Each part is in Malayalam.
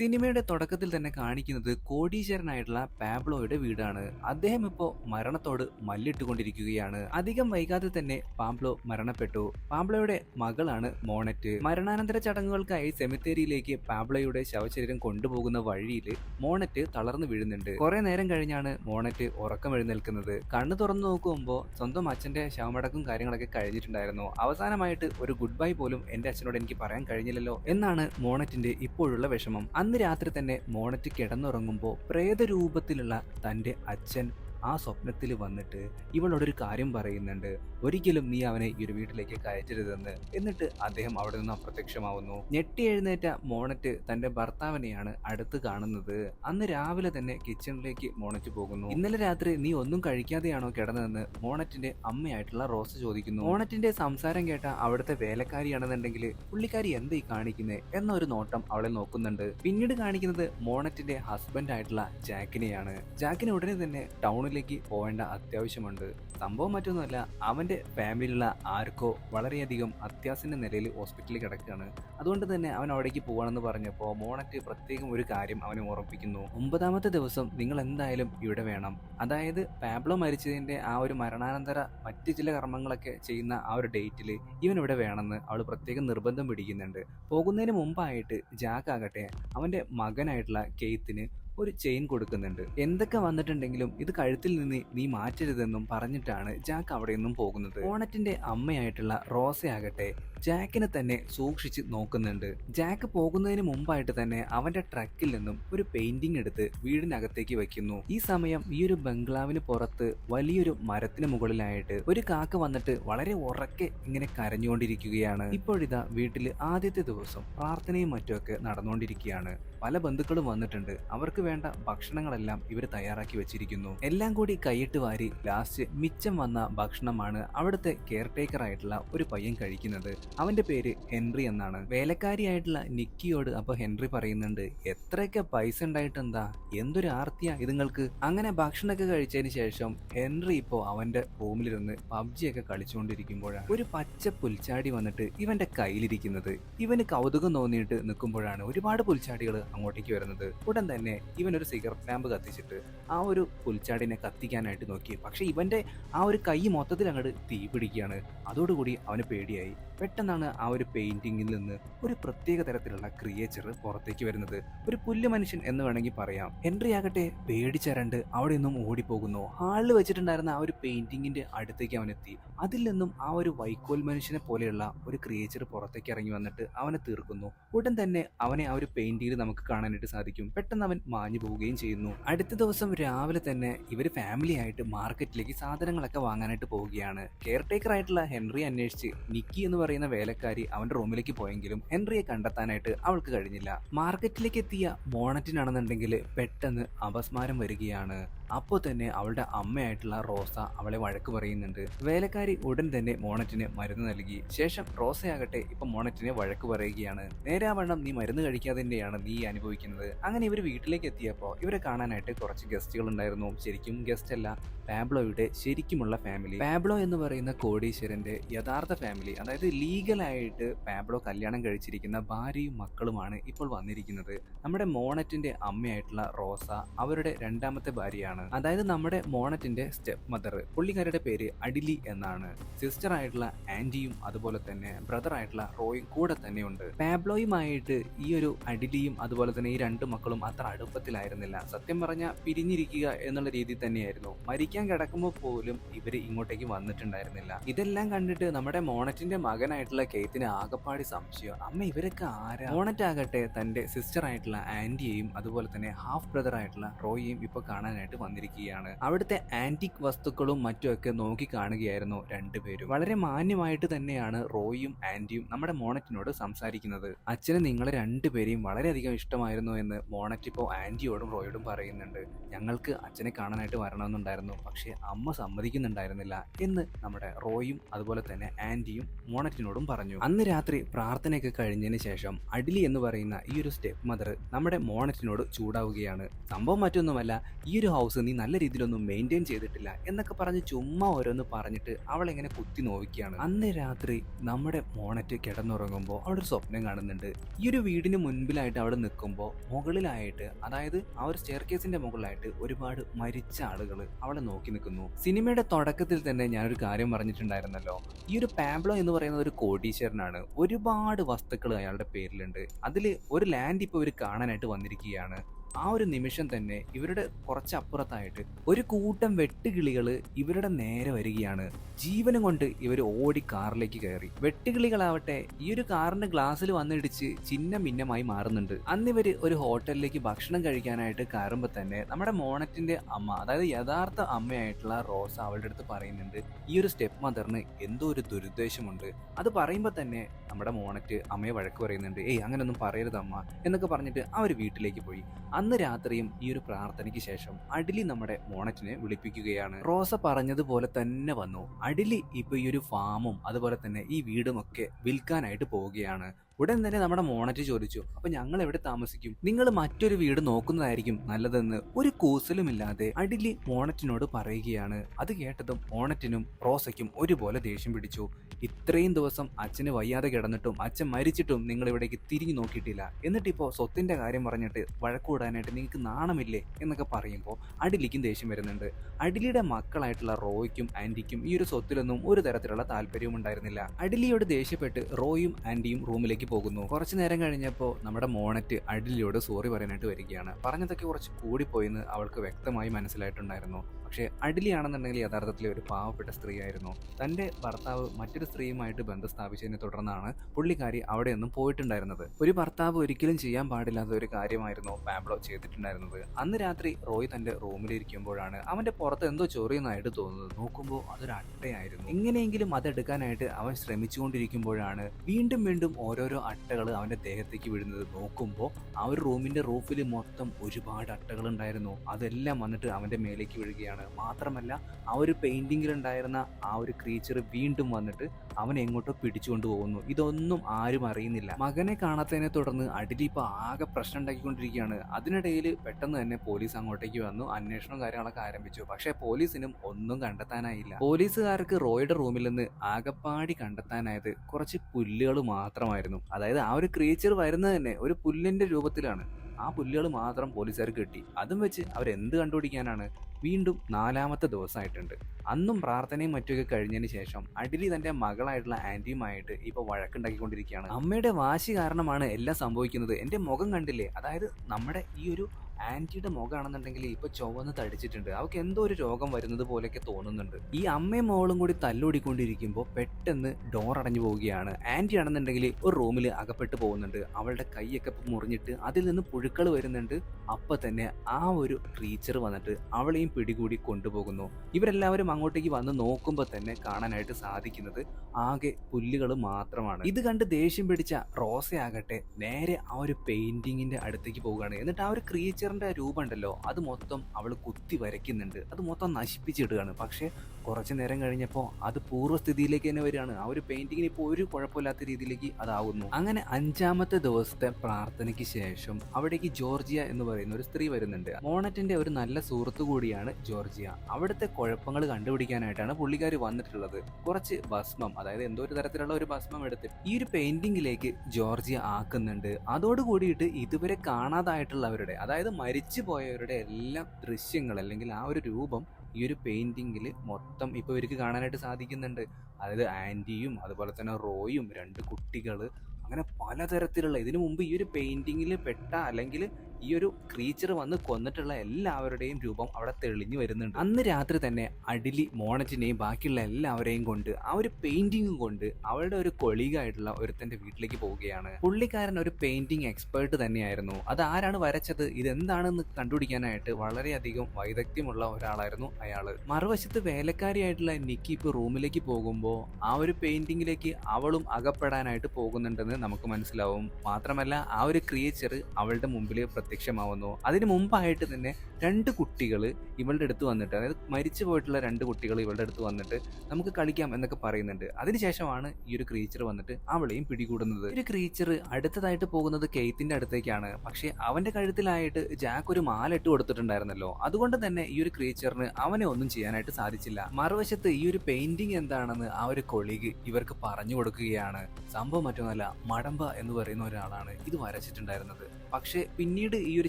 സിനിമയുടെ തുടക്കത്തിൽ തന്നെ കാണിക്കുന്നത് കോടീശ്വരനായിട്ടുള്ള പാബ്ലോയുടെ വീടാണ്. അദ്ദേഹം ഇപ്പോ മരണത്തോട് മല്ലിട്ടുകൊണ്ടിരിക്കുകയാണ്. അധികം വൈകാതെ തന്നെ പാബ്ലോ മരണപ്പെട്ടു. പാബ്ലോയുടെ മകളാണ് മോണറ്റ്. മരണാനന്തര ചടങ്ങുകൾക്കായി സെമിത്തേരിയിലേക്ക് പാബ്ലോയുടെ ശവശരീരം കൊണ്ടുപോകുന്ന വഴിയിൽ മോണറ്റ് തളർന്നു വീഴുന്നുണ്ട്. കുറെ നേരം കഴിഞ്ഞാണ് മോണറ്റ് ഉറക്കം എഴുന്നേൽക്കുന്നത്. കണ്ണു തുറന്നു നോക്കുമ്പോൾ സ്വന്തം അച്ഛന്റെ ശവമടക്കും കാര്യങ്ങളൊക്കെ കഴിഞ്ഞിട്ടുണ്ടായിരുന്നു. അവസാനമായിട്ട് ഒരു ഗുഡ് ബൈ പോലും എന്റെ അച്ഛനോട് എനിക്ക് പറയാൻ കഴിഞ്ഞില്ലല്ലോ എന്നാണ് മോണറ്റിന്റെ ഇപ്പോഴുള്ള വിഷമം. രാത്രി തന്നെ മോണറ്റ് കിടന്നുറങ്ങുമ്പോൾ പ്രേതരൂപത്തിലുള്ള തന്റെ അച്ഛൻ ആ സ്വപ്നത്തിൽ വന്നിട്ട് ഇവളോടൊരു കാര്യം പറയുന്നുണ്ട്. ഒരിക്കലും നീ അവനെ ഈ ഒരു വീട്ടിലേക്ക് കയറ്റരുതെന്ന് എന്നിട്ട് അദ്ദേഹം അവിടെ നിന്ന് അപ്രത്യക്ഷമാവുന്നു. ഞെട്ടി എഴുന്നേറ്റ മോണറ്റ് തന്റെ ഭർത്താവിനെയാണ് അടുത്ത് കാണുന്നത്. അന്ന് രാവിലെ തന്നെ കിച്ചണിലേക്ക് മോണറ്റ് പോകുന്നു. ഇന്നലെ രാത്രി നീ ഒന്നും കഴിക്കാതെയാണോ കിടന്നതെന്ന് മോണറ്റിന്റെ അമ്മയായിട്ടുള്ള റോസ് ചോദിക്കുന്നു. മോണറ്റിന്റെ സംസാരം കേട്ട അവിടുത്തെ വേലക്കാരിയാണെന്നുണ്ടെങ്കിൽ പുള്ളിക്കാരി എന്താ ഈ കാണിക്കുന്നത് എന്നൊരു നോട്ടം അവളെ നോക്കുന്നുണ്ട്. പിന്നീട് കാണിക്കുന്നത് മോണറ്റിന്റെ ഹസ്ബൻഡ് ആയിട്ടുള്ള ജാക്കിനെയാണ്. ജാക്കിന് ഉടനെ തന്നെ ടൗണിലേക്ക് പോകേണ്ട അത്യാവശ്യമുണ്ട്. സംഭവം മറ്റൊന്നുമല്ല അവന്റെ ഫാമിലിയിലുള്ള ആർക്കോ വളരെയധികം അത്യാസന്ന നിലയിൽ ഹോസ്പിറ്റലിൽ കിടക്കുകയാണ്. അതുകൊണ്ട് തന്നെ അവൻ അവിടേക്ക് പോകണമെന്ന് പറഞ്ഞപ്പോൾ മോണറ്റ് പ്രത്യേകം ഒരു കാര്യം അവനെ ഓർമ്മിപ്പിക്കുന്നു ഒമ്പതാമത്തെ ദിവസം നിങ്ങൾ എന്തായാലും ഇവിടെ വേണം. അതായത് പാബ്ലോ മരിച്ചതിന്റെ ആ ഒരു മരണാനന്തര മറ്റ് ചില കർമ്മങ്ങളൊക്കെ ചെയ്യുന്ന ആ ഒരു ഡേറ്റിൽ ഇവൻ ഇവിടെ വേണമെന്ന് അവൾ പ്രത്യേകം നിർബന്ധം പിടിക്കുന്നുണ്ട്. പോകുന്നതിന് മുമ്പായിട്ട് ജാക്ക് ആകട്ടെ അവന്റെ മകനായിട്ടുള്ള കെയ്ത്തിന് ഒരു ചെയിൻ കൊടുക്കുന്നുണ്ട്. എന്തൊക്കെ വന്നിട്ടുണ്ടെങ്കിലും ഇത് കഴുത്തിൽ നിന്ന് നീ മാറ്റരുതെന്നും പറഞ്ഞിട്ടാണ് ജാക്ക് അവിടെ നിന്നും പോകുന്നത്. ഓണറ്റിന്റെ അമ്മയായിട്ടുള്ള റോസയാകട്ടെ ജാക്കിനെ തന്നെ സൂക്ഷിച്ച് നോക്കുന്നുണ്ട്. ജാക്ക് പോകുന്നതിന് മുമ്പായിട്ട് തന്നെ അവന്റെ ട്രക്കിൽ നിന്നും ഒരു പെയിന്റിംഗ് എടുത്ത് വീടിനകത്തേക്ക് വെക്കുന്നു ഈ സമയം ഈ ഒരു ബംഗ്ലാവിന് പുറത്ത് വലിയൊരു മരത്തിന് മുകളിലായിട്ട് ഒരു കാക്ക വന്നിട്ട് വളരെ ഉറക്കെ ഇങ്ങനെ കരഞ്ഞുകൊണ്ടിരിക്കുകയാണ്. ഇപ്പോഴിതാ വീട്ടിൽ ആദ്യത്തെ ദിവസം പ്രാർത്ഥനയും മറ്റുമൊക്കെ നടന്നുകൊണ്ടിരിക്കുകയാണ്. പല ബന്ധുക്കളും വന്നിട്ടുണ്ട്. അവർക്ക് വേണ്ട ഭക്ഷണങ്ങളെല്ലാം ഇവർ തയ്യാറാക്കി വെച്ചിരിക്കുന്നു. എല്ലാം കൂടി കൈയിട്ട് വാരി ലാസ്റ്റ് മിച്ചം വന്ന ഭക്ഷണമാണ് അവിടുത്തെ കെയർ ടേക്കർ ആയിട്ടുള്ള ഒരു പയ്യൻ കഴിക്കുന്നത്. അവന്റെ പേര് ഹെൻറി എന്നാണ്. വേലക്കാരിയായിട്ടുള്ള നിക്കിയോട് അപ്പൊ ഹെൻറി പറയുന്നുണ്ട് എത്രയൊക്കെ പൈസ ഉണ്ടായിട്ടെന്താ എന്തൊരു ആർത്തിയാ ഇതുങ്ങൾക്ക്? അങ്ങനെ ഭക്ഷണമൊക്കെ കഴിച്ചതിന് ശേഷം ഹെൻറി ഇപ്പോ അവന്റെ റൂമിലിരുന്ന് പബ്ജി ഒക്കെ കളിച്ചുകൊണ്ടിരിക്കുമ്പോഴാണ് ഒരു പച്ച പുൽച്ചാടി വന്നിട്ട് ഇവന്റെ കയ്യിലിരിക്കുന്നത്. ഇവന് കൗതുകം തോന്നിയിട്ട് നിൽക്കുമ്പോഴാണ് ഒരുപാട് പുൽച്ചാടികൾ അങ്ങോട്ടേക്ക് വരുന്നത്. ഉടൻ തന്നെ ഇവൻ ഒരു സിഗരറ്റ് ലാമ്പ് കത്തിച്ചിട്ട് ആ ഒരു പുൽച്ചാടിനെ കത്തിക്കാനായിട്ട് നോക്കി. പക്ഷെ ഇവന്റെ ആ ഒരു കൈ മൊത്തത്തിൽ അങ്ങോട്ട് തീ പിടിക്കുകയാണ് അതോടുകൂടി അവന് പേടിയായി. പെട്ടെന്നാണ് ആ ഒരു പെയിന്റിങ്ങിൽ നിന്ന് ഒരു പ്രത്യേക തരത്തിലുള്ള ക്രിയേച്ചർ പുറത്തേക്ക് വരുന്നത്. ഒരു പുല്ല് മനുഷ്യൻ എന്ന് വേണമെങ്കിൽ പറയാം. ഹെൻറി ആകട്ടെ പേടിച്ചരണ്ട് അവിടെ നിന്നും ഓടിപ്പോകുന്നു. ഹാളിൽ വെച്ചിട്ടുണ്ടായിരുന്ന ആ ഒരു പെയിന്റിങ്ങിന്റെ അടുത്തേക്ക് അവൻ എത്തി. അതിൽ നിന്നും ആ ഒരു വൈക്കോൽ മനുഷ്യനെ പോലെയുള്ള ഒരു ക്രിയേച്ചർ പുറത്തേക്ക് ഇറങ്ങി വന്നിട്ട് അവനെ തീർക്കുന്നു. ഉടൻ തന്നെ അവനെ ആ ഒരു പെയിന്റിങ്ങിൽ നമുക്ക് കാണാനായിട്ട് സാധിക്കും. പെട്ടെന്ന് അവൻ മാഞ്ഞു പോവുകയും ചെയ്യുന്നു. അടുത്ത ദിവസം രാവിലെ തന്നെ ഇവർ ഫാമിലി ആയിട്ട് മാർക്കറ്റിലേക്ക് സാധനങ്ങളൊക്കെ വാങ്ങാനായിട്ട് പോവുകയാണ്. കെയർ ടേക്കർ ആയിട്ടുള്ള ഹെൻറി അന്വേഷിച്ച് നിക്കി എന്ന് പറയുന്ന വേലക്കാരി അവന്റെ റൂമിലേക്ക് പോയെങ്കിലും ഹെൻറിയെ കണ്ടെത്താനായിട്ട് അവൾക്ക് കഴിഞ്ഞില്ല. മാർക്കറ്റിലേക്ക് എത്തിയ മോണറ്റിനാണെന്നുണ്ടെങ്കിൽ പെട്ടെന്ന് അപസ്മാരം വരികയാണ്. അപ്പോൾ തന്നെ അവളുടെ അമ്മയായിട്ടുള്ള റോസ അവളെ വഴക്ക് പറയുന്നുണ്ട്. വേലക്കാരി ഉടൻ തന്നെ മോണറ്റിന് മരുന്ന് നൽകി. ശേഷം റോസയാകട്ടെ ഇപ്പൊ മോണറ്റിനെ വഴക്ക് പറയുകയാണ്. നേരാവണ്ണം നീ മരുന്ന് കഴിക്കാതിന്റെയാണ് നീ അനുഭവിക്കുന്നത്. അങ്ങനെ ഇവർ വീട്ടിലേക്ക് എത്തിയപ്പോൾ ഇവരെ കാണാനായിട്ട് കുറച്ച് ഗസ്റ്റുകൾ ഉണ്ടായിരുന്നു. ശരിക്കും ഗസ്റ്റ് അല്ല പാബ്ലോയുടെ ശരിക്കുമുള്ള ഫാമിലി പാബ്ലോ എന്ന് പറയുന്ന കോടീശ്വരന്റെ യഥാർത്ഥ ഫാമിലി അതായത് ലീഗലായിട്ട് പാബ്ലോ കല്യാണം കഴിച്ചിരിക്കുന്ന ഭാര്യയും മക്കളുമാണ് ഇപ്പോൾ വന്നിരിക്കുന്നത്. നമ്മുടെ മോണറ്റിന്റെ അമ്മയായിട്ടുള്ള റോസ അവരുടെ രണ്ടാമത്തെ ഭാര്യയാണ്. അതായത് നമ്മുടെ മോണറ്റിന്റെ സ്റ്റെപ്പ് മദർ പുള്ളിക്കാരുടെ പേര് അഡിലി എന്നാണ്. സിസ്റ്റർ ആയിട്ടുള്ള ആന്റിയും അതുപോലെ തന്നെ ബ്രദർ ആയിട്ടുള്ള റോയും കൂടെ തന്നെയുണ്ട് പാബ്ലോയുമായിട്ട് ഈ ഒരു അഡിലിയും അതുപോലെ തന്നെ ഈ രണ്ട് മക്കളും അത്ര അടുപ്പത്തിലായിരുന്നില്ല. സത്യം പറഞ്ഞ പിരിഞ്ഞിരിക്കുക എന്നുള്ള രീതിയിൽ തന്നെയായിരുന്നു. മരിക്കാൻ കിടക്കുമ്പോൾ പോലും ഇവർ ഇങ്ങോട്ടേക്ക് വന്നിട്ടുണ്ടായിരുന്നില്ല. ഇതെല്ലാം കണ്ടിട്ട് നമ്മുടെ മോണറ്റിന്റെ മകനായിട്ടുള്ള കേത്തിന് ആകപ്പാടി സംശയം. അമ്മ ഇവരൊക്കെ ആരാ? മോണറ്റ് ആകട്ടെ തന്റെ സിസ്റ്റർ ആയിട്ടുള്ള ആന്റിയെയും അതുപോലെ തന്നെ ഹാഫ് ബ്രദർ ആയിട്ടുള്ള റോയിയും ഇപ്പൊ കാണാനായിട്ട് വന്നിരിക്കുകയാണ്. അവിടുത്തെ ആന്റിക് വസ്തുക്കളും മറ്റുമൊക്കെ നോക്കി കാണുകയായിരുന്നു രണ്ടുപേരും. വളരെ മാന്യമായിട്ട് തന്നെയാണ് റോയും ആന്റിയും നമ്മുടെ മോണറ്റിനോട് സംസാരിക്കുന്നത്. അച്ഛന് നിങ്ങളെ രണ്ടുപേരെയും വളരെയധികം ഇഷ്ടമായിരുന്നു എന്ന് മോണറ്റ് ഇപ്പോൾ ആന്റിയോടും റോയോടും പറയുന്നുണ്ട്. ഞങ്ങൾക്ക് അച്ഛനെ കാണാനായിട്ട് വരണമെന്നുണ്ടായിരുന്നു. പക്ഷേ അമ്മ സമ്മതിക്കുന്നുണ്ടായിരുന്നില്ല എന്ന് നമ്മുടെ റോയും അതുപോലെ തന്നെ ആന്റിയും മോണറ്റിനോടും പറഞ്ഞു. അന്ന് രാത്രി പ്രാർത്ഥനയൊക്കെ കഴിഞ്ഞതിന് ശേഷം അഡിലി എന്ന് പറയുന്ന ഈ ഒരു സ്റ്റെപ്പ് മദർ നമ്മുടെ മോണറ്റിനോട് ചൂടാവുകയാണ്. സംഭവം മറ്റൊന്നുമല്ല ഈ ഒരു ഹൗസ് നീ നല്ല രീതിയിലൊന്നും മെയിന്റെയിൻ ചെയ്തിട്ടില്ല എന്നൊക്കെ പറഞ്ഞ് ചുമ്മാ ഓരോന്ന് പറഞ്ഞിട്ട് അവളെങ്ങനെ കുത്തി നോവിക്കുകയാണ്. അന്ന് രാത്രി നമ്മുടെ മോണറ്റ് കിടന്നുറങ്ങുമ്പോൾ അവളൊരു സ്വപ്നം കാണുന്നുണ്ട്. ഈ ഒരു വീടിന് മുൻപിലായിട്ട് അവിടെ നിൽക്കുമ്പോൾ മുകളിലായിട്ട് അതായത് ആ ഒരു സ്റ്റെയർ കേസിന്റെ മുകളിലായിട്ട് ഒരുപാട് മരിച്ച ആളുകൾ അവളെ നോക്കി നിൽക്കുന്നു. സിനിമയുടെ തുടക്കത്തിൽ തന്നെ ഞാനൊരു കാര്യം പറഞ്ഞിട്ടുണ്ടായിരുന്നല്ലോ. ഈ ഒരു പാബ്ലോ എന്ന് പറയുന്ന ഒരു കോടീശ്വരനാണ്. ഒരുപാട് വസ്തുക്കൾ അയാളുടെ പേരിലുണ്ട്. അതിൽ ഒരു ലാൻഡ് ഇപ്പോൾ ഇവർ കാണാനായിട്ട് വന്നിരിക്കുകയാണ്. ആ ഒരു നിമിഷം തന്നെ ഇവരുടെ കുറച്ചപ്പുറത്തായിട്ട് ഒരു കൂട്ടം വെട്ടുകിളികൾ ഇവരുടെ നേരെ വരികയാണ്. ജീവനും കൊണ്ട് ഇവർ ഓടി കാറിലേക്ക് കയറി. വെട്ടുകിളികളാവട്ടെ ഈ ഒരു കാറിന്റെ ഗ്ലാസ്സിൽ വന്നിടിച്ച് ചിന്ന ഭിന്നമായി മാറുന്നുണ്ട്. അന്ന് ഇവർ ഒരു ഹോട്ടലിലേക്ക് ഭക്ഷണം കഴിക്കാനായിട്ട് കയറുമ്പോൾ തന്നെ നമ്മുടെ മോണറ്റിന്റെ അമ്മ അതായത് യഥാർത്ഥ അമ്മയായിട്ടുള്ള റോസ അവളുടെ അടുത്ത് പറയുന്നുണ്ട് ഈ ഒരു സ്റ്റെപ്പ് മദറിന് എന്തോ ഒരു ദുരുദ്ദേശമുണ്ട്. അത് പറയുമ്പോൾ തന്നെ നമ്മുടെ മോണറ്റ് അമ്മയെ വഴക്ക് പറയുന്നുണ്ട് ഏയ് അങ്ങനെയൊന്നും പറയരുത് അമ്മ എന്നൊക്കെ പറഞ്ഞിട്ട് ആ ഒരു വീട്ടിലേക്ക് പോയി. അന്ന് രാത്രിയും ഈ ഒരു പ്രാർത്ഥനയ്ക്ക് ശേഷം അടിലി നമ്മുടെ മോണറ്റിനെ വിളിപ്പിക്കുകയാണ്. റോസ പറഞ്ഞതുപോലെ തന്നെ വന്നു. അടിലി ഇപ്പൊ ഈ ഒരു ഫാമും അതുപോലെ തന്നെ ഈ വീടും ഒക്കെ വിൽക്കാനായിട്ട് പോവുകയാണ്. ഉടൻ തന്നെ നമ്മുടെ മോണറ്റ് ചോദിച്ചു അപ്പൊ ഞങ്ങൾ എവിടെ താമസിക്കും? നിങ്ങൾ മറ്റൊരു വീട് നോക്കുന്നതായിരിക്കും നല്ലതെന്ന്. ഒരു കൂസലുമില്ലാതെ അടിലി മോണറ്റിനോട് പറയുകയാണ്. അത് കേട്ടതും മോണറ്റിനും റോസയ്ക്കും ഒരുപോലെ ദേഷ്യം പിടിച്ചു. ഇത്രയും ദിവസം അച്ഛന് വയ്യാതെ കിടന്നിട്ടും അച്ഛൻ മരിച്ചിട്ടും നിങ്ങൾ ഇവിടേക്ക് തിരിഞ്ഞു നോക്കിയിട്ടില്ല. എന്നിട്ടിപ്പോ സ്വത്തിന്റെ കാര്യം പറഞ്ഞിട്ട് വഴക്കൂടാനായിട്ട് നിങ്ങൾക്ക് നാണമില്ലേ? എന്നൊക്കെ പറയുമ്പോൾ അടിലിക്കും ദേഷ്യം വരുന്നുണ്ട്. അടിലിയുടെ മക്കളായിട്ടുള്ള റോയ്ക്കും ആന്റിക്കും ഈ ഒരു സ്വത്തിലൊന്നും ഒരു തരത്തിലുള്ള താല്പര്യവും ഉണ്ടായിരുന്നില്ല. അടിലിയോട് ദേഷ്യപ്പെട്ട് റോയും ആന്റിയും റൂമിലേക്ക് പോകുന്നു. കുറച്ചു നേരം കഴിഞ്ഞപ്പോൾ നമ്മുടെ മോണറ്റ് അഡിലിയോട് സോറി പറയാനായിട്ട് വരികയാണ്. പറഞ്ഞതൊക്കെ കുറച്ച് കൂടിപ്പോയെന്ന് അവൾക്ക് വ്യക്തമായി മനസ്സിലായിട്ടുണ്ടായിരുന്നു. പക്ഷേ അടിലിയാണെന്നുണ്ടെങ്കിൽ യഥാർത്ഥത്തിൽ ഒരു പാവപ്പെട്ട സ്ത്രീയായിരുന്നു. തന്റെ ഭർത്താവ് മറ്റൊരു സ്ത്രീയുമായിട്ട് ബന്ധം സ്ഥാപിച്ചതിനെ തുടർന്നാണ് പുള്ളിക്കാരി അവിടെ ഒന്നും പോയിട്ടുണ്ടായിരുന്നത്. ഒരു ഭർത്താവ് ഒരിക്കലും ചെയ്യാൻ പാടില്ലാത്ത ഒരു കാര്യമായിരുന്നു പാബ്ലോ ചെയ്തിട്ടുണ്ടായിരുന്നത്. അന്ന് രാത്രി റോയ് തന്റെ റൂമിലിരിക്കുമ്പോഴാണ് അവന്റെ പുറത്ത് എന്തോ ചൊറിയുന്നതായിട്ട് തോന്നുന്നത്. നോക്കുമ്പോൾ അതൊരു അട്ടയായിരുന്നു. എങ്ങനെയെങ്കിലും അതെടുക്കാനായിട്ട് അവൻ ശ്രമിച്ചുകൊണ്ടിരിക്കുമ്പോഴാണ് വീണ്ടും വീണ്ടും ഓരോരോ അട്ടകൾ അവന്റെ ദേഹത്തേക്ക് വീഴുന്നത്. നോക്കുമ്പോൾ ആ ഒരു റൂമിന്റെ റൂഫിൽ മൊത്തം ഒരുപാട് അട്ടകൾ ഉണ്ടായിരുന്നു അതെല്ലാം വന്നിട്ട് അവന്റെ മേലേക്ക് വീഴുകയാണ്. മാത്രമല്ല ആ ഒരു പെയിന്റിങ്ങിൽ ഉണ്ടായിരുന്ന ആ ഒരു ക്രീച്ചർ വീണ്ടും വന്നിട്ട് അവൻ എങ്ങോട്ടോ പിടിച്ചുകൊണ്ട് പോകുന്നു. ഇതൊന്നും ആരും അറിയുന്നില്ല. മകനെ കാണാത്തതിനെ തുടർന്ന് അടിലി ഇപ്പോൾ ആകെ പ്രശ്നം ഉണ്ടാക്കിക്കൊണ്ടിരിക്കുകയാണ്. അതിനിടയിൽ പെട്ടെന്ന് തന്നെ പോലീസ് അങ്ങോട്ടേക്ക് വന്നു. അന്വേഷണം കാര്യങ്ങളൊക്കെ ആരംഭിച്ചു. പക്ഷേ പോലീസിനും ഒന്നും കണ്ടെത്താനായില്ല. പോലീസുകാർക്ക് റോയുടെ റൂമിൽ നിന്ന് ആകപ്പാടി കണ്ടെത്താനായത് കുറച്ച് പുല്ലുകൾ മാത്രമായിരുന്നു. അതായത് ആ ഒരു ക്രീച്ചർ വരുന്നത് തന്നെ ഒരു പുല്ലിന്റെ രൂപത്തിലാണ്. ആ പുല്ലുകൾ മാത്രം പോലീസുകാർ കിട്ടി. അതും വെച്ച് അവരെന്ത് കണ്ടുപിടിക്കാനാണ്? വീണ്ടും നാലാമത്തെ ദിവസമായിട്ടുണ്ട്. അന്നും പ്രാർത്ഥനയും മറ്റുമൊക്കെ കഴിഞ്ഞതിന് ശേഷം അഡിലി തന്റെ മകളായിട്ടുള്ള ആന്റിയുമായിട്ട് ഇപ്പൊ വഴക്കുണ്ടാക്കിക്കൊണ്ടിരിക്കുകയാണ്. അമ്മയുടെ വാശി കാരണമാണ് എല്ലാം സംഭവിക്കുന്നത്. എന്റെ മുഖം കണ്ടില്ലേ? അതായത് നമ്മുടെ ഈ ഒരു ആന്റിയുടെ മുഖമാണെന്നുണ്ടെങ്കിൽ ഇപ്പൊ ചുവന്ന് തടിച്ചിട്ടുണ്ട്. അവൾക്ക് എന്തോ ഒരു രോഗം വരുന്നത് പോലെയൊക്കെ തോന്നുന്നുണ്ട്. ഈ അമ്മയും മോളും കൂടി തല്ലോടിക്കൊണ്ടിരിക്കുമ്പോൾ പെട്ടെന്ന് ഡോർ അടഞ്ഞു പോവുകയാണ്. ആന്റി ആണെന്നുണ്ടെങ്കിൽ ഒരു റൂമിൽ അകപ്പെട്ടു പോകുന്നുണ്ട്. അവളുടെ കൈയൊക്കെ മുറിഞ്ഞിട്ട് അതിൽ നിന്ന് പുഴുക്കൾ വരുന്നുണ്ട്. അപ്പൊ തന്നെ ആ ഒരു ക്രീച്ചർ വന്നിട്ട് അവളെയും പിടികൂടി കൊണ്ടുപോകുന്നു. ഇവരെല്ലാവരും അങ്ങോട്ടേക്ക് വന്ന് നോക്കുമ്പോൾ തന്നെ കാണാനായിട്ട് സാധിക്കുന്നത് ആകെ പുല്ലുകൾ മാത്രമാണ്. ഇത് കണ്ട് ദേഷ്യം പിടിച്ച റോസയാകട്ടെ നേരെ ആ ഒരു പെയിന്റിങ്ങിന്റെ അടുത്തേക്ക് പോവുകയാണ്. എന്നിട്ട് ആ ഒരു ക്രീച്ചറിന്റെ രൂപം ഉണ്ടല്ലോ അത് മൊത്തം അവൾ കുത്തി വരയ്ക്കുന്നുണ്ട്. അത് മൊത്തം നശിപ്പിച്ചിടുകയാണ്. പക്ഷേ കുറച്ച് നേരം കഴിഞ്ഞപ്പോൾ അത് പൂർവസ്ഥിതിയിലേക്ക് തന്നെ വരികയാണ്. ആ ഒരു പെയിന്റിങ്ങിന് ഇപ്പോൾ ഒരു കുഴപ്പമില്ലാത്ത രീതിയിലേക്ക് അതാവുന്നു. അങ്ങനെ അഞ്ചാമത്തെ ദിവസത്തെ പ്രാർത്ഥനയ്ക്ക് ശേഷം അവിടേക്ക് ജോർജിയ എന്ന് പറയുന്ന ഒരു സ്ത്രീ വരുന്നുണ്ട്. മോണറ്റിന്റെ ഒരു നല്ല സുഹൃത്തു കൂടിയാണ് ജോർജിയ. അവിടുത്തെ കുഴപ്പങ്ങൾ കണ്ടുപിടിക്കാനായിട്ടാണ് പുള്ളിക്കാർ വന്നിട്ടുള്ളത്. കുറച്ച് ഭസ്മം അതായത് എന്തോ ഒരു തരത്തിലുള്ള ഒരു ഭസ്മം എടുത്ത് ഈ ഒരു പെയിന്റിങ്ങിലേക്ക് ജോർജിയ ആക്കുന്നുണ്ട്. അതോട് കൂടിയിട്ട് ഇതുവരെ കാണാതായിട്ടുള്ളവരുടെ അതായത് മരിച്ചു പോയവരുടെ എല്ലാ ദൃശ്യങ്ങൾ അല്ലെങ്കിൽ ആ ഒരു രൂപം ഈ ഒരു പെയിന്റിങ്ങിൽ മൊത്തം ഇപ്പോൾ ഇവർക്ക് കാണാനായിട്ട് സാധിക്കുന്നുണ്ട്. അതായത് ആന്റിയും അതുപോലെ തന്നെ റോയും രണ്ട് കുട്ടികൾ അങ്ങനെ പലതരത്തിലുള്ള ഇതിനു മുമ്പ് ഈ ഒരു പെയിന്റിങ്ങിൽ പെട്ട അല്ലെങ്കിൽ ഈ ഒരു ക്രീച്ചർ വന്ന് കൊന്നിട്ടുള്ള എല്ലാവരുടെയും രൂപം അവിടെ തെളിഞ്ഞു വരുന്നുണ്ട്. അന്ന് രാത്രി തന്നെ അഡിലി മോണജിനെയും ബാക്കിയുള്ള എല്ലാവരെയും കൊണ്ട് ആ ഒരു പെയിന്റിങ്ങും കൊണ്ട് അവളുടെ ഒരു കൊളീഗായിട്ടുള്ള ഒരുത്തന്റെ വീട്ടിലേക്ക് പോവുകയാണ്. പുള്ളിക്കാരൻ ഒരു പെയിന്റിംഗ് എക്സ്പേർട്ട് തന്നെയായിരുന്നു. അത് ആരാണ് വരച്ചത്? ഇതെന്താണെന്ന് കണ്ടുപിടിക്കാനായിട്ട് വളരെയധികം വൈദഗ്ധ്യമുള്ള ഒരാളായിരുന്നു അയാൾ. മറുവശത്ത് വേലക്കാരിയായിട്ടുള്ള നിക്കി ഇപ്പൊ റൂമിലേക്ക് പോകുമ്പോൾ ആ ഒരു പെയിന്റിങ്ങിലേക്ക് അവളും അകപ്പെടാനായിട്ട് പോകുന്നുണ്ടെന്ന് നമുക്ക് മനസ്സിലാവും. മാത്രമല്ല ആ ഒരു ക്രിയേച്ചർ അവളുടെ മുമ്പിൽ പ്രത്യക്ഷമാവുന്നു. അതിന് മുമ്പായിട്ട് തന്നെ രണ്ട് കുട്ടികൾ ഇവളുടെ അടുത്ത് വന്നിട്ട് അതായത് മരിച്ചു പോയിട്ടുള്ള രണ്ട് കുട്ടികൾ ഇവളുടെ അടുത്ത് വന്നിട്ട് നമുക്ക് കളിക്കാം എന്നൊക്കെ പറയുന്നുണ്ട്. അതിനുശേഷമാണ് ഈ ഒരു ക്രീച്ചർ വന്നിട്ട് അവളെയും പിടികൂടുന്നത്. ഒരു ക്രീച്ചർ അടുത്തതായിട്ട് പോകുന്നത് കെയ്ത്തിന്റെ അടുത്തേക്കാണ്. പക്ഷേ അവന്റെ കഴുത്തിലായിട്ട് ജാക്ക് ഒരു മാല ഇട്ട് കൊടുത്തിട്ടുണ്ടായിരുന്നല്ലോ. അതുകൊണ്ട് തന്നെ ഈ ഒരു ക്രീച്ചറിന് അവനെ ഒന്നും ചെയ്യാനായിട്ട് സാധിച്ചില്ല. മറുവശത്ത് ഈ ഒരു പെയിന്റിംഗ് എന്താണെന്ന് ആ ഒരു കൊളീഗ് ഇവർക്ക് പറഞ്ഞു കൊടുക്കുകയാണ്. സംഭവം മറ്റൊന്നല്ല മടമ്പ എന്ന് പറയുന്ന ഒരാളാണ് ഇത് വരച്ചിട്ടുണ്ടായിരുന്നത്. പക്ഷേ പിന്നീട് ഈ ഒരു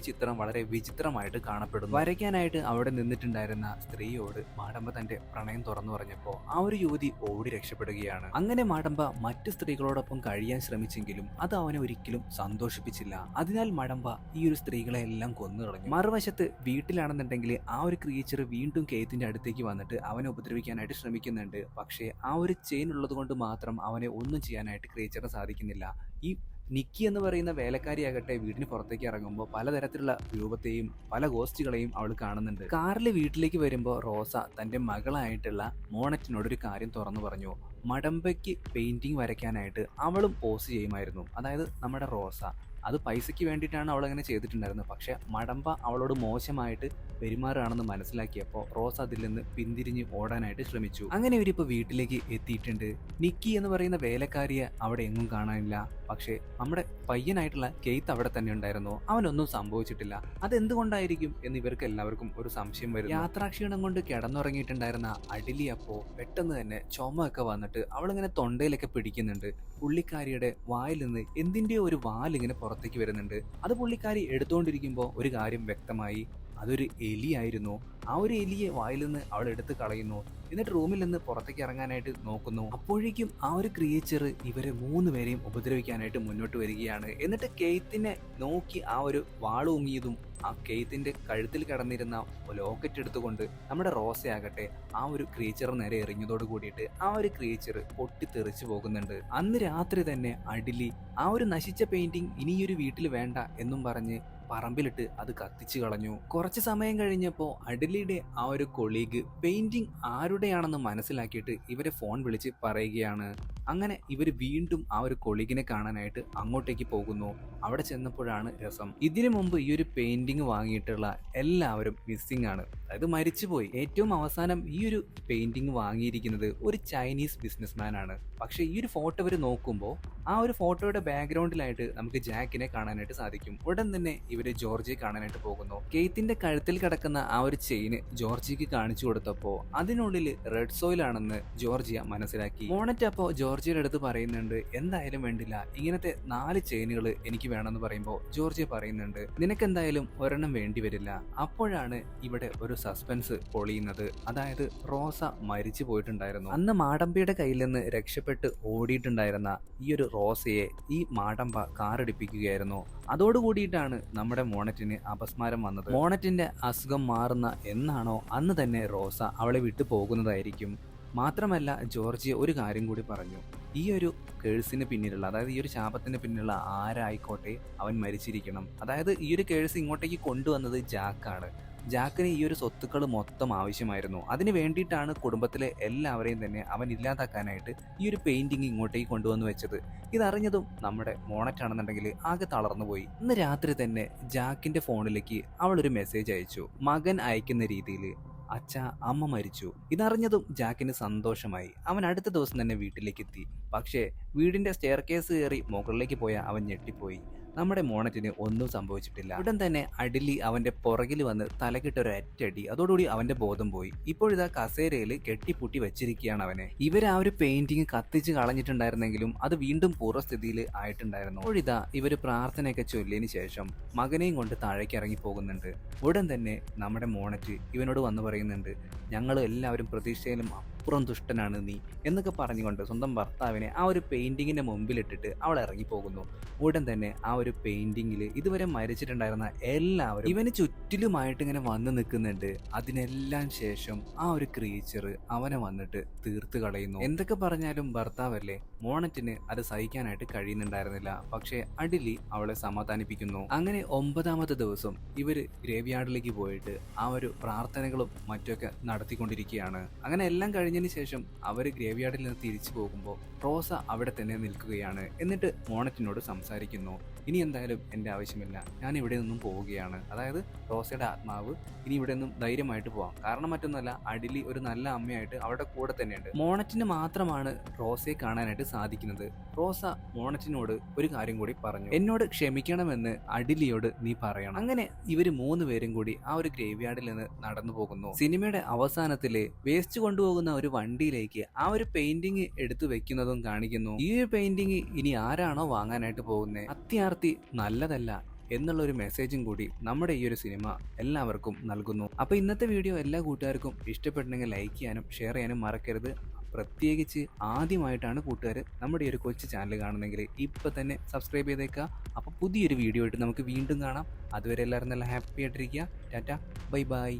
ചിത്രം വളരെ വിചിത്രമായിട്ട് കാണപ്പെടുന്നു. വരയ്ക്കാനായിട്ട് അവിടെ നിന്നിട്ടുണ്ടായിരുന്ന സ്ത്രീയോട് മാടമ്പ തന്റെ പ്രണയം തുറന്നു പറഞ്ഞപ്പോൾ ആ ഒരു യുവതി ഓടി രക്ഷപ്പെടുകയാണ്. അങ്ങനെ മാടമ്പ മറ്റ് സ്ത്രീകളോടൊപ്പം കഴിയാൻ ശ്രമിച്ചെങ്കിലും അത് അവനെ ഒരിക്കലും സന്തോഷിപ്പിച്ചില്ല. അതിനാൽ മാടമ്പ ഈ ഒരു സ്ത്രീകളെ എല്ലാം കൊന്നു കളഞ്ഞു. മറുവശത്ത് വീട്ടിലാണെന്നുണ്ടെങ്കിൽ ആ ഒരു ക്രീച്ചർ വീണ്ടും കേത്തിന്റെ അടുത്തേക്ക് വന്നിട്ട് അവനെ ഉപദ്രവിക്കാനായിട്ട് ശ്രമിക്കുന്നുണ്ട്. പക്ഷേ ആ ഒരു ചെയിൻ ഉള്ളത് കൊണ്ട് മാത്രം അവനെ ഒന്നും ചെയ്യാനായിട്ട് ക്രിയേച്ചറിന് സാധിക്കുന്നില്ല. ഈ നിക്കി എന്ന് പറയുന്ന വേലക്കാരിയാകട്ടെ വീടിന് പുറത്തേക്ക് ഇറങ്ങുമ്പോൾ പലതരത്തിലുള്ള രൂപത്തെയും പല ഗോസ്റ്റുകളെയും അവൾ കാണുന്നുണ്ട്. കാറിൽ വീട്ടിലേക്ക് വരുമ്പോൾ റോസ തന്റെ മകളായിട്ടുള്ള മോണറ്റിനോടൊരു കാര്യം തുറന്നു പറഞ്ഞു. മടമ്പയ്ക്ക് പെയിന്റിങ് വരയ്ക്കാനായിട്ട് അവളും പോസ് ചെയ്യുമായിരുന്നു. അതായത് നമ്മുടെ റോസ. അത് പൈസയ്ക്ക് വേണ്ടിയിട്ടാണ് അവൾ അങ്ങനെ ചെയ്തിട്ടുണ്ടായിരുന്നത്. പക്ഷേ മടമ്പ അവളോട് മോശമായിട്ട് പെരുമാറുകയാണെന്ന് മനസ്സിലാക്കിയപ്പോൾ റോസ് അതിൽ നിന്ന് പിന്തിരിഞ്ഞ് ഓടാനായിട്ട് ശ്രമിച്ചു. അങ്ങനെ ഇവരിപ്പോൾ വീട്ടിലേക്ക് എത്തിയിട്ടുണ്ട്. നിക്കി എന്ന് പറയുന്ന വേലക്കാരിയെ അവിടെ എങ്ങും കാണാനില്ല. പക്ഷേ നമ്മുടെ പയ്യനായിട്ടുള്ള കെയ്ത്ത് അവിടെ തന്നെ ഉണ്ടായിരുന്നു. അവനൊന്നും സംഭവിച്ചിട്ടില്ല. അതെന്തുകൊണ്ടായിരിക്കും? എന്ന് ഇവർക്ക് എല്ലാവർക്കും ഒരു സംശയം വരും യാത്രാക്ഷീണം കൊണ്ട് കിടന്നുറങ്ങിയിട്ടുണ്ടായിരുന്ന അടിലി അപ്പോ പെട്ടെന്ന് തന്നെ ചുമയൊക്കെ വന്നിട്ട് അവളിങ്ങനെ തൊണ്ടയിലൊക്കെ പിടിക്കുന്നുണ്ട്. പുള്ളിക്കാരിയുടെ വായിൽ നിന്ന് എന്തിന്റെയോ ഒരു വാലിങ്ങനെ പുറത്തേക്ക് വരുന്നുണ്ട്. അത് പുള്ളിക്കാരി എടുത്തുകൊണ്ടിരിക്കുമ്പോൾ ഒരു കാര്യം വ്യക്തമായി അതൊരു എലിയായിരുന്നു. ആ ഒരു എലിയെ വായിൽ നിന്ന് അവൾ എടുത്ത് കളയുന്നു. എന്നിട്ട് റൂമിൽ നിന്ന് പുറത്തേക്ക് ഇറങ്ങാനായിട്ട് നോക്കുന്നു. അപ്പോഴേക്കും ആ ഒരു ക്രിയേച്ചർ ഇവരെ മൂന്ന് പേരെയും ഉപദ്രവിക്കാനായിട്ട് മുന്നോട്ട് വരികയാണ്. എന്നിട്ട് കെയ്ത്തിനെ നോക്കി ആ ഒരു വാളൂങ്ങിയതും ആ കെയ്ത്തിന്റെ കഴുത്തിൽ കിടന്നിരുന്ന ലോക്കറ്റ് എടുത്തുകൊണ്ട് നമ്മുടെ റോസയാകട്ടെ ആ ഒരു ക്രീച്ചർ നേരെ എറിഞ്ഞതോട് കൂടിയിട്ട് ആ ഒരു ക്രീച്ചർ പൊട്ടിത്തെറിച്ചു പോകുന്നുണ്ട്. അന്ന് രാത്രി തന്നെ അടിലി ആ ഒരു നശിച്ച പെയിന്റിംഗ് ഇനിയൊരു വീട്ടിൽ വേണ്ട എന്നും പറഞ്ഞ് പറമ്പിലിട്ട് അത് കത്തിച്ചു കളഞ്ഞു. കുറച്ച് സമയം കഴിഞ്ഞപ്പോൾ അഡലിയുടെ ആ ഒരു കൊളീഗ് പെയിന്റിംഗ് ആരുടെയാണെന്ന് മനസ്സിലാക്കിയിട്ട് ഇവരെ ഫോൺ വിളിച്ച് പറയുകയാണ്. അങ്ങനെ ഇവർ വീണ്ടും ആ ഒരു കൊളീഗിനെ കാണാനായിട്ട് അങ്ങോട്ടേക്ക് പോകുന്നു. അവിടെ ചെന്നപ്പോഴാണ് രസം. ഇതിനു മുമ്പ് ഈ ഒരു പെയിന്റിംഗ് വാങ്ങിയിട്ടുള്ള എല്ലാവരും മിസ്സിംഗ് ആണ്. അതായത് മരിച്ചുപോയി. ഏറ്റവും അവസാനം ഈ ഒരു പെയിന്റിംഗ് വാങ്ങിയിരിക്കുന്നത് ഒരു ചൈനീസ് ബിസിനസ്മാൻ ആണ്. പക്ഷേ ഈ ഒരു ഫോട്ടോ ഇവർ നോക്കുമ്പോൾ ആ ഒരു ഫോട്ടോയുടെ ബാക്ക്ഗ്രൗണ്ടിലായിട്ട് നമുക്ക് ജാക്കിനെ കാണാനായിട്ട് സാധിക്കും. ഉടൻ തന്നെ ഇവർ ജോർജിയെ കാണാനായിട്ട് പോകുന്നു. കെയ്ത്തിന്റെ കഴുത്തിൽ കിടക്കുന്ന ആ ഒരു ചെയിന് ജോർജിക്ക് കാണിച്ചു കൊടുത്തപ്പോൾ അതിനുള്ളിൽ റെഡ് സോയിൽ ആണെന്ന് ജോർജിയ മനസ്സിലാക്കി. മോണറ്റ് അപ്പോൾ ജോർജിയുടെ അടുത്ത് പറയുന്നുണ്ട് എന്തായാലും വേണ്ടില്ല. ഇങ്ങനത്തെ നാല് ചെയിനുകൾ എനിക്ക് വേണമെന്ന് പറയുമ്പോൾ ജോർജിയ പറയുന്നുണ്ട് നിനക്ക് എന്തായാലും ഒരെണ്ണം വേണ്ടി വരില്ല. അപ്പോഴാണ് ഇവിടെ ഒരു സസ്പെൻസ് പൊളിയുന്നത്. അതായത് റോസ മരിച്ചു പോയിട്ടുണ്ടായിരുന്നു. അന്ന് മാടമ്പിയുടെ കയ്യിൽ നിന്ന് രക്ഷപ്പെട്ട് ഓടിയിട്ടുണ്ടായിരുന്ന ഈ ഒരു റോസയെ ഈ മാടമ്പ കാറടിപ്പിക്കുകയായിരുന്നു. അതോടുകൂടിയിട്ടാണ് നമ്മുടെ മോണറ്റിന് അപസ്മാരം വന്നത്. മോണറ്റിന്റെ അസുഖം മാറുന്ന എന്നാണോ അന്ന് തന്നെ റോസ അവളെ വിട്ടു പോകുന്നതായിരിക്കും. മാത്രമല്ല ജോർജിയ ഒരു കാര്യം കൂടി പറഞ്ഞു. ഈ ഒരു കേഴ്സിന് പിന്നിലുള്ള അതായത് ഈ ഒരു ശാപത്തിന് പിന്നിലുള്ള ആരായിക്കോട്ടെ അവൻ മരിച്ചിരിക്കണം. അതായത് ഈ ഒരു കേഴ്സ് ഇങ്ങോട്ടേക്ക് കൊണ്ടുവന്നത് ജാക്കാണ്. ജാക്കിന് ഈ ഒരു സ്വത്തുക്കൾ മൊത്തം ആവശ്യമായിരുന്നു. അതിന് വേണ്ടിയിട്ടാണ് കുടുംബത്തിലെ എല്ലാവരെയും തന്നെ അവൻ ഇല്ലാതാക്കാനായിട്ട് ഈ ഒരു പെയിന്റിങ് ഇങ്ങോട്ടേക്ക് കൊണ്ടുവന്ന് വെച്ചത്. ഇതറിഞ്ഞതും നമ്മുടെ മോണറ്റാണെന്നുണ്ടെങ്കിൽ ആകെ തളർന്നുപോയി. ഇന്ന് രാത്രി തന്നെ ജാക്കിന്റെ ഫോണിലേക്ക് അവളൊരു മെസ്സേജ് അയച്ചു. മകൻ അയക്കുന്ന രീതിയിൽ അച്ഛ അമ്മ മരിച്ചു. ഇതറിഞ്ഞതും ജാക്കിന് സന്തോഷമായി. അവൻ അടുത്ത ദിവസം തന്നെ വീട്ടിലേക്ക് എത്തി. പക്ഷേ വീടിന്റെ സ്റ്റെയർ കേസ് കയറി മുകളിലേക്ക് പോയ അവൻ ഞെട്ടിപ്പോയി. നമ്മുടെ മോണറ്റിന് ഒന്നും സംഭവിച്ചിട്ടില്ല. ഉടൻ തന്നെ അടിലി അവന്റെ പുറകിൽ വന്ന് തലകിട്ട ഒരു അറ്റടി അതോടുകൂടി അവന്റെ ബോധം പോയി. ഇപ്പോഴിതാ കസേരയിൽ കെട്ടിപ്പൂട്ടി വെച്ചിരിക്കുകയാണ് അവനെ. ഇവർ ആ ഒരു പെയിന്റിങ് കത്തിച്ച് കളഞ്ഞിട്ടുണ്ടായിരുന്നെങ്കിലും അത് വീണ്ടും പൂർവസ്ഥിതിയിൽ ആയിട്ടുണ്ടായിരുന്നു. ഇപ്പോഴിതാ ഇവർ പ്രാർത്ഥനയൊക്കെ ചൊല്ലിയതിനു ശേഷം മകനെയും കൊണ്ട് താഴേക്ക് ഇറങ്ങി പോകുന്നുണ്ട്. ഉടൻ തന്നെ നമ്മുടെ മോണറ്റ് ഇവനോട് വന്ന് പറയുന്നുണ്ട് ഞങ്ങൾ എല്ലാവരും പ്രതീക്ഷയിലും അപ്പുറം ദുഷ്ടനാണ് നീ എന്നൊക്കെ പറഞ്ഞുകൊണ്ട് സ്വന്തം ഭർത്താവിനെ ആ ഒരു പെയിന്റിങ്ങിന്റെ മുമ്പിലിട്ടിട്ട് അവൾ ഇറങ്ങിപ്പോകുന്നു. ഉടൻ തന്നെ ആ ഒരു പെയിന്റിങ്ങിൽ ഇതുവരെ മരിച്ചിട്ടുണ്ടായിരുന്ന എല്ലാവരും ഇവന് ചുറ്റിലുമായിട്ട് ഇങ്ങനെ വന്ന് നിൽക്കുന്നുണ്ട്. അതിനെല്ലാം ശേഷം ആ ഒരു ക്രീച്ചർ അവനെ വന്നിട്ട് തീർത്ത് കളയുന്നു. എന്തൊക്കെ പറഞ്ഞാലും ഭർത്താവല്ലേ മോണറ്റിന് അത് സഹിക്കാനായിട്ട് കഴിയുന്നുണ്ടായിരുന്നില്ല. പക്ഷേ അടിലി അവളെ സമാധാനിപ്പിക്കുന്നു. അങ്ങനെ ഒമ്പതാമത്തെ ദിവസം ഇവർ ഗ്രേവ്യാർഡിലേക്ക് പോയിട്ട് ആ ഒരു പ്രാർത്ഥനകളും മറ്റൊക്കെ നടത്തിക്കൊണ്ടിരിക്കുകയാണ്. അങ്ങനെ എല്ലാം കഴിഞ്ഞ് കഴിഞ്ഞതിന് ശേഷം അവർ ഗ്രേവ് യാർഡിൽ നിന്ന് തിരിച്ചു പോകുമ്പോൾ റോസ അവിടെ തന്നെ നിൽക്കുകയാണ്. എന്നിട്ട് മോണറ്റിനോട് സംസാരിക്കുന്നു. ഇനി എന്തായാലും എന്റെ ആവശ്യമില്ല. ഞാൻ ഇവിടെ നിന്നും പോവുകയാണ്. അതായത് റോസയുടെ ആത്മാവ് ഇനി ഇവിടെ നിന്നും ധൈര്യമായിട്ട് പോവാം. കാരണം മറ്റൊന്നല്ല അടിലി ഒരു നല്ല അമ്മയായിട്ട് അവിടെ കൂടെ തന്നെയുണ്ട്. മോണറ്റിന് മാത്രമാണ് റോസയെ കാണാനായിട്ട് സാധിക്കുന്നത്. റോസ മോണറ്റിനോട് ഒരു കാര്യം കൂടി പറഞ്ഞു. എന്നോട് ക്ഷമിക്കണമെന്ന് അഡിലിയോട് നീ പറയണം. അങ്ങനെ ഇവർ മൂന്ന് പേരും കൂടി ആ ഒരു ഗ്രേവ് യാർഡിൽ നിന്ന് നടന്നു പോകുന്നു. സിനിമയുടെ അവസാനത്തിൽ വേസ്റ്റ് കൊണ്ടുപോകുന്ന ഒരു വണ്ടിയിലേക്ക് ആ ഒരു പെയിന്റിങ് എടുത്തു വെക്കുന്നതും കാണിക്കുന്നു. ഈ ഒരു പെയിന്റിങ് ഇനി ആരാണോ വാങ്ങാനായിട്ട് പോകുന്നത് അത്യാർത്ഥി നല്ലതല്ല എന്നുള്ള ഒരു മെസ്സേജും കൂടി നമ്മുടെ ഈ ഒരു സിനിമ എല്ലാവർക്കും നൽകുന്നു. അപ്പോൾ ഇന്നത്തെ വീഡിയോ എല്ലാ കൂട്ടുകാർക്കും ഇഷ്ടപ്പെട്ടെങ്കിൽ ലൈക്ക് ചെയ്യാനും ഷെയർ ചെയ്യാനും മറക്കരുത്. പ്രത്യേകിച്ച് ആദ്യമായിട്ടാണ് കൂട്ടുകാർ നമ്മുടെ ഈ ഒരു കൊച്ചു ചാനൽ കാണുന്നെങ്കിൽ ഇപ്പം തന്നെ സബ്സ്ക്രൈബ് ചെയ്തേക്കുക അപ്പോൾ പുതിയൊരു വീഡിയോ ആയിട്ട് നമുക്ക് വീണ്ടും കാണാം. അതുവരെ എല്ലാവരും നല്ല ഹാപ്പി ആയിട്ടിരിക്കുക. Tata bye bye.